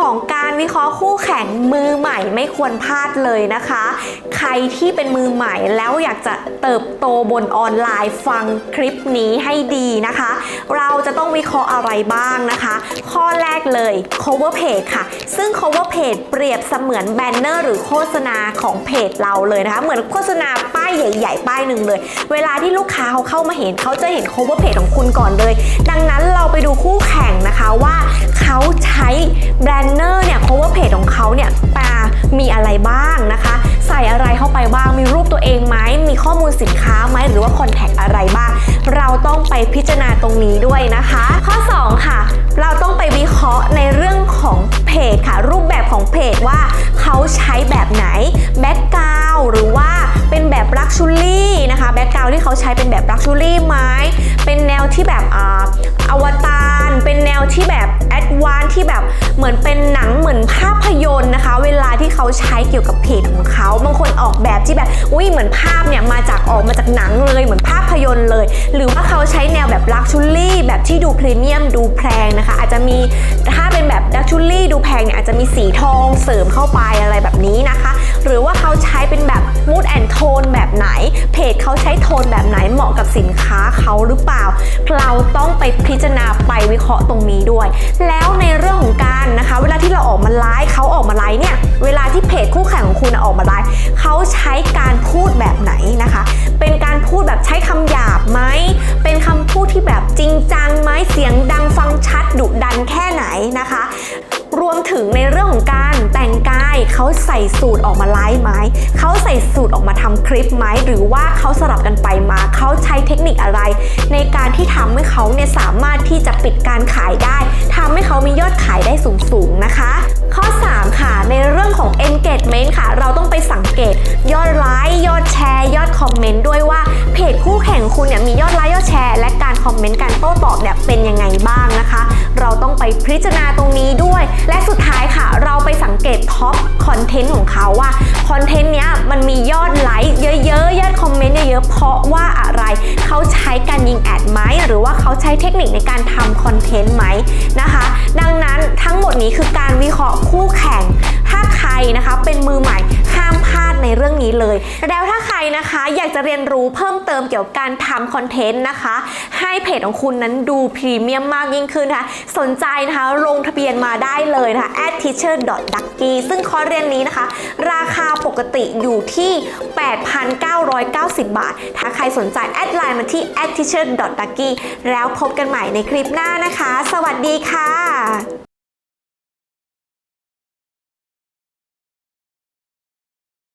ของการวิเคราะห์คู่แข่งมือใหม่ไม่ควรพลาดเลยนะคะ ใครที่เป็นมือใหม่แล้วอยากจะเติบโตบนออนไลน์ฟังคลิปนี้ให้ดีนะคะ เราจะต้องวิเคราะห์อะไรบ้างนะคะ ข้อแรกเลย cover page ค่ะ ซึ่ง cover page เปรียบเสมือนแบนเนอร์หรือโฆษณาของเพจเราเลยนะคะ เหมือนโฆษณาป้ายใหญ่ ๆ ป้ายหนึ่งเลย เวลาที่ลูกค้าเขาเข้ามาเห็นเขาจะเห็น cover page ของคุณก่อนเลย ดังนั้นเราไปดูคู่แข่งนะคะว่า เขาใช้แบรนเนอร์เนี่ย cover page ของเขาเนี่ยปามีอะไรบ้างนะคะ ใส่อะไรเข้าไปบ้าง มีรูปตัวเองไหม มีข้อมูลสินค้าไหม หรือว่าคอนแทคอะไรบ้าง เราต้องไปพิจารณาตรงนี้ด้วยนะคะ ข้อ 2 ค่ะ เราต้องไปวิเคราะห์ในเรื่องของเพจค่ะ รูปแบบของเพจว่าเขาใช้แบบไหน แบ็กกราวหรือว่าเป็นแบบลักชูรี่นะคะ แบ็กกราวที่เขาใช้เป็นแบบลักชูรี่ไหมเป็นแนวที่แบบออวตาร ที่แบบเหมือนเป็นหนังเหมือนภาพยนตร์นะคะ เวลาที่เขาใช้เกี่ยวกับเพจของเขา บางคนออกแบบที่แบบอุ้ยเหมือนภาพเนี่ยมาจากออกมาจากหนังเลยเหมือนภาพยนตร์เลย หรือว่าเขาใช้แนวแบบลักชูรี่แบบที่ดูพรีเมียมดูแพงนะคะ อาจจะมีถ้าเป็นแบบ ดูแพงเนี่ยอาจจะมีสีทองเสริมเข้าไปอะไรแบบนี้นะคะ หรือว่าเขาใช้เป็นแบบมูดแอนโทนแบบไหน เพจเขาใช้โทนแบบไหนเหมาะกับสินค้าเขาหรือเปล่า เราต้องไปพิจารณาไปวิเคราะห์ตรงนี้ด้วย แล้วในเรื่องของการนะคะ เวลาที่เราออกมาไลฟ์เขาออกมาไลฟ์เนี่ยเวลาที่เพจคู่แข่งของคุณออกมาไลฟ์เขาใช้การพูดแบบไหนนะคะ เป็นการพูดแบบใช้คำหยาบไหมเป็นคำพูดที่แบบจริงจังไหมเสียงดังฟังชัดดุดันแค่ไหนนะคะ รวมถึงในเรื่องของการแต่งกายเขาใส่สูตรออกมาไลฟ์ไหมเขาใส่สูตรออกมาทำคลิปไหมหรือว่าเขาสลับกันไปมาเขาใช้เทคนิคอะไร ในการที่ทำให้เขาเนี่ยสามารถที่จะปิดการขายได้ทำให้เขามียอดขายได้สูงๆนะคะ ข้อ 3 ค่ะ ในเรื่องของ engagement ค่ะ เราต้องไปสังเกตยอดไลค์ยอดแชร์ ยอดคอมเมนต์ด้วยว่าเพจคู่แข่งคุณเนี่ยมียอดไลค์ยอดแชร์ และการคอมเมนต์การโต้ตอบเนี่ยเป็นยังไงบ้างนะคะ ไปพิจารณาตรงนี้ด้วย และสุดท้ายค่ะ เราไปสังเกตท็อปคอนเทนต์ของเขาว่าคอนเทนต์เนี้ยมันมียอดไลค์เยอะๆ ยอดคอมเมนต์เยอะๆ เพราะว่าอะไรเขาใช้การยิงแอดไหมหรือว่าเขาใช้เทคนิคในการทำคอนเทนต์ไหมนะคะ ดังนั้นทั้งหมดนี้คือการวิเคราะห์คู่แข่งถ้าใครนะคะเป็นมือใหม่ ในเรื่องนี้เลย แล้วถ้าใครนะคะอยากจะเรียนรู้เพิ่มเติมเกี่ยวกับการทำคอนเทนต์นะคะ ให้เพจของคุณนั้นดูพรีเมียมมากยิ่งขึ้นนะคะ สนใจนะคะลงทะเบียนมาได้เลยนะคะ at teacher ducky ซึ่งคอร์สเรียนนี้นะคะ ราคาปกติอยู่ที่ 8,990 บาท ถ้าใครสนใจแอดไลน์มาที่ at teacher ducky แล้วพบกันใหม่ในคลิปหน้านะคะ สวัสดีค่ะ